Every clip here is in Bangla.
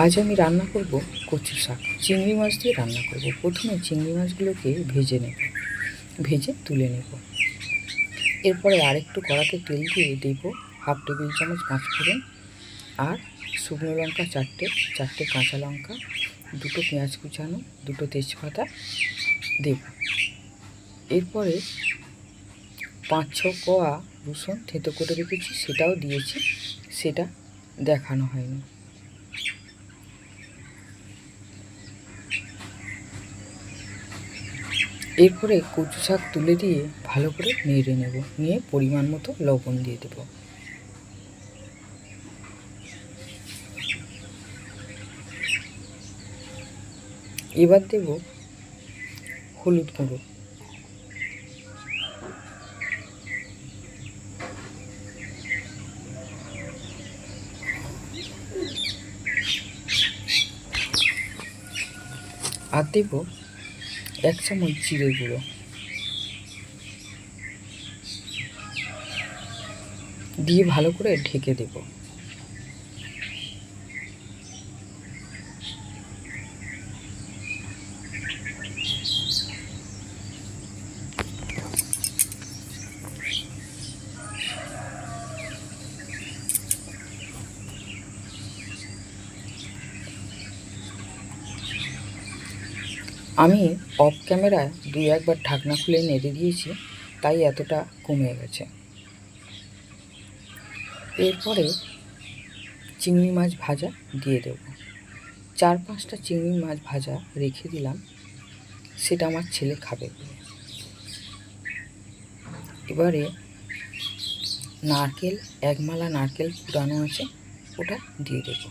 আজ আমি রান্না করব কচু শাক। চিংড়ি মাছ দিয়ে রান্না করব। প্রথমে চিংড়ি মাছগুলোকে ভেজে নেব। ভেজে তুলে নেব। এরপরে আরেকটু কড়াতে তেল দিয়ে দেব হাফ টেবিল চামচ পাঁচ ফোড়ন আর শুকনো লঙ্কা চারটে চারটে কাঁচা লঙ্কা, দুটো পেঁয়াজ কুচানো, দুটো তেজপাতা দেব। এরপরে পাঁচ ছ কোয়া রসুন থেঁতো করে রেখেছি, সেটাও দিয়েছি, সেটা দেখানো হয়নি। এরপরে কচু শাক তুলে দিয়ে ভালো করে নেড়ে নেব। নিয়ে পরিমাণ মতো লবণ দিয়ে দেব। এবার দেব হলুদ গুঁড়ো। আর দেব এক সময় জিরে গুঁড়ো দিয়ে ভালো করে ঢেকে দেব। আমি অফ ক্যামেরায় দুই একবার ঢাকনা খুলে নেড়ে দিয়েছি, তাই এতটা কমে গেছে। এরপরে চিংড়ি মাছ ভাজা দিয়ে দেব। চার পাঁচটা চিংড়ি মাছ ভাজা রেখে দিলাম, সেটা আমার ছেলে খাবে। এবারে নারকেল, একমালা নারকেল পুরানো আছে, ওটা দিয়ে দেবো।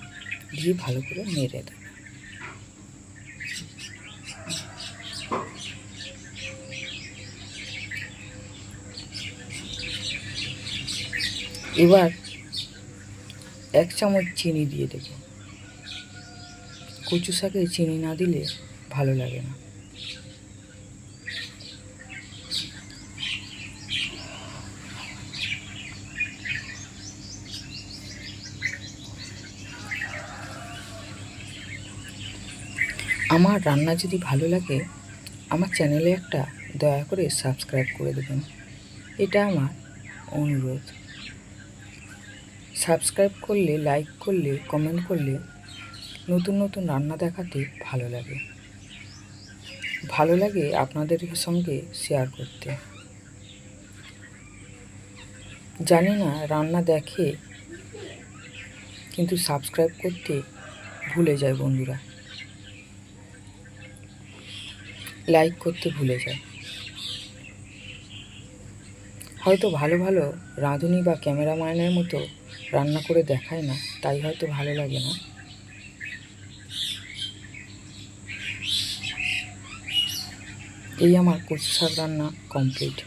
দিয়ে ভালো করে নেড়ে দেবো। এবার এক চামচ চিনি দিয়ে দেব। কচু শাকে চিনি না দিলে ভালো লাগে না। আমার রান্না যদি ভালো লাগে, আমার চ্যানেলে একটা দয়া করে সাবস্ক্রাইব করে দেবেন। এটা আমার অনুরোধ। সাবস্ক্রাইব করলে, লাইক করলে, কমেন্ট করলে নতুন নতুন রান্না দেখাতে ভালো লাগে। ভালো লাগে আপনাদের সঙ্গে শেয়ার করতে। জানি না রান্না দেখে কিন্তু সাবস্ক্রাইব করতে ভুলে যায় বন্ধুরা। লাইক করতে ভুলে যায়। হয়তো ভালো ভালো রাঁধুনি বা ক্যামেরাম্যানের মতো রান্না করে দেখায় না, তাই হয়তো ভালো লাগে না। এই আমার কচু রান্না কমপ্লিট